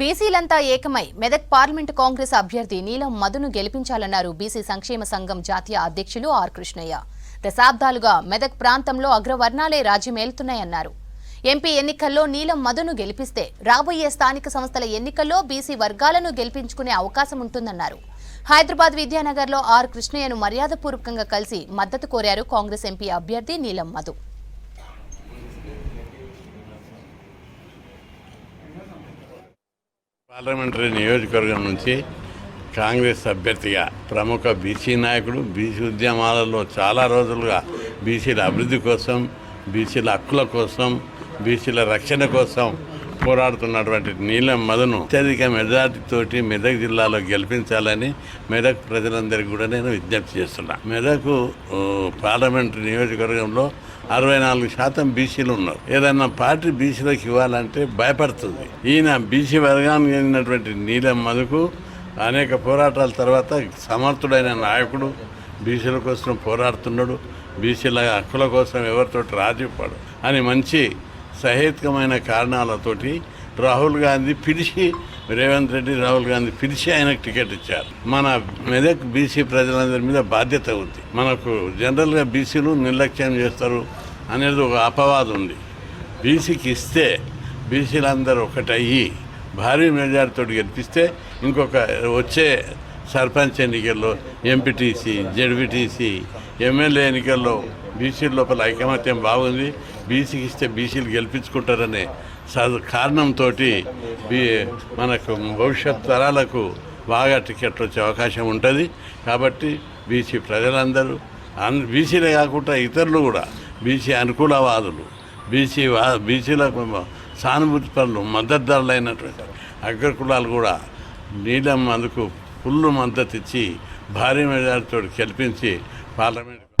బీసీలంతా ఏకమై మెదక్ పార్లమెంటు కాంగ్రెస్ అభ్యర్థి నీలం మధును గెలిపించాలన్నారు బీసీ సంక్షేమ సంఘం జాతీయ అధ్యక్షులు ఆర్ కృష్ణయ్య. దశాబ్దాలుగా మెదక్ ప్రాంతంలో అగ్రవర్ణాలే రాజ్యమేలుతున్నాయన్నారు ఎంపీ ఎన్నికల్లో నీలం మధును గెలిపిస్తే రాబోయే స్థానిక సంస్థల ఎన్నికల్లో బీసీ వర్గాలను గెలిపించుకునే అవకాశం ఉంటుందన్నారు. హైదరాబాద్ విద్యానగర్లో ఆర్ కృష్ణయ్యను మర్యాదపూర్వకంగా కలిసి మద్దతు కోరారు కాంగ్రెస్ ఎంపీ అభ్యర్థి నీలం మధు. పార్లమెంటరీ నియోజకవర్గం నుంచి కాంగ్రెస్ అభ్యర్థిగా ప్రముఖ బీసీ నాయకుడు బీసీ ఉద్యమాలలో చాలా రోజులుగా బీసీల అభివృద్ధి కోసం బీసీల హక్కుల కోసం బీసీల రక్షణ కోసం పోరాడుతున్నటువంటి నీలం మధును అత్యధిక మెజార్టీతోటి మెదక్ జిల్లాలో గెలిపించాలని మెదక్ ప్రజలందరికీ కూడా నేను విజ్ఞప్తి చేస్తున్నా. మెదక్ ఆ, పార్లమెంటరీ నియోజకవర్గంలో అరవై నాలుగు శాతం బీసీలు ఉన్నారు. ఏదన్నా పార్టీ బీసీలకు ఇవ్వాలంటే భయపడుతుంది. ఈయన బీసీ వర్గానికి చెందినటువంటి నీలం మధుకు అనేక పోరాటాల తర్వాత సమర్థుడైన నాయకుడు బీసీల కోసం పోరాడుతున్నాడు బీసీల హక్కుల కోసం ఎవరితోటి రాజీపడు అని మంచి సహేతుకమైన కారణాలతోటి రాహుల్ గాంధీ పిలిచి రేవంత్ రెడ్డి రాహుల్ గాంధీ పిలిచి ఆయనకు టికెట్ ఇచ్చారు. మన మెదక్ బీసీ ప్రజలందరి మీద బాధ్యత ఉంది. మనకు జనరల్గా బీసీలు నిర్లక్ష్యం చేస్తారు అనేది ఒక అపవాదం ఉంది. బీసీకి ఇస్తే బీసీలందరూ ఒకటయ్యి భారీ మెజార్టీతో గెలిపిస్తే ఇంకొక వచ్చే సర్పంచ్ ఎన్నికల్లో ఎంపీటీసీ జెడ్పీటీసీ ఎమ్మెల్యే ఎన్నికల్లో బీసీ లోపల ఐకమత్యం బాగుంది. బీసీకి ఇస్తే బీసీలు గెలిపించుకుంటారనే సద్ కారణంతో బీ మనకు భవిష్యత్ తరాలకు బాగా టికెట్లు వచ్చే అవకాశం ఉంటుంది. కాబట్టి బీసీ ప్రజలందరూ అన్ బీసీలే కాకుండా ఇతరులు కూడా బీసీ అనుకూలవాదులు బీసీ వా బీసీలకు సానుభూతి పనులు మద్దతుదారులైనటువంటి అగ్రకులాలు కూడా నీలం అందుకు ఫుల్ మద్దతు ఇచ్చి భారీ మెజార్టీతో గెలిపించి పార్లమెంట్